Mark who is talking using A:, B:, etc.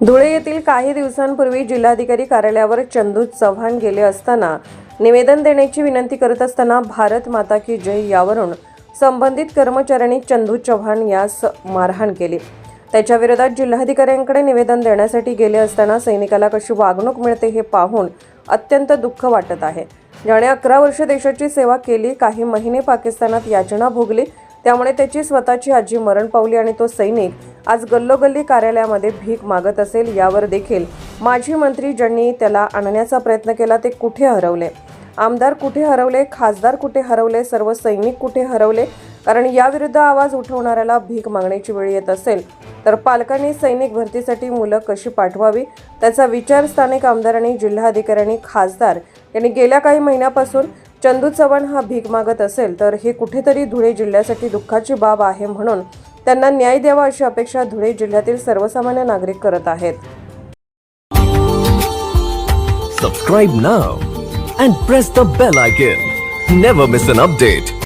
A: धुळे येथील काही दिवसांपूर्वी जिल्हाधिकारी कार्यालयावर चंदू चव्हाण गेले असताना निवेदन देण्याची विनंती करत असताना भारत माता की जय यावरून संबंधित कर्मचाऱ्यांनी चंदू चव्हाण यास मारहाण केली. त्याच्याविरोधात जिल्हाधिकाऱ्यांकडे निवेदन देण्यासाठी गेले असताना सैनिकाला कशी वागणूक मिळते हे पाहून अत्यंत दुःख वाटत आहे. ज्याने अकरा वर्ष देशाची सेवा केली काही महिने पाकिस्तानात याचना भोगली त्यामुळे त्याची स्वतःची आजी मरण पावली आणि तो सैनिक आज गल्लोगल्ली कार्यालयामध्ये भीक मागत असेल यावर देखील माजी मंत्री ज्यांनी त्याला आणण्याचा प्रयत्न केला ते कुठे हरवले? आमदार कुठे हरवले? खासदार कुठे हरवले? सर्व सैनिक कुठे हरवले? कारण याविरुद्ध आवाज उठवणाऱ्याला भीक मागण्याची वेळ येत असेल तर पालकांनी सैनिक भरतीसाठी मुलं कशी पाठवावी? त्याचा विचार स्थानिक आमदारांनी जिल्हाधिकाऱ्यांनी खासदार यांनी गेल्या काही महिन्यापासून चंदू चव्हाण हा भीक मागत असेल तर हे कुठेतरी धुळे जिल्ह्यासाठी दुःखाची बाब आहे म्हणून त्यांना न्याय द्यावा अशी अपेक्षा धुळे जिल्ह्यातील सर्वसामान्य नागरिक करत आहेत.
B: Subscribe now and press the bell icon never miss an update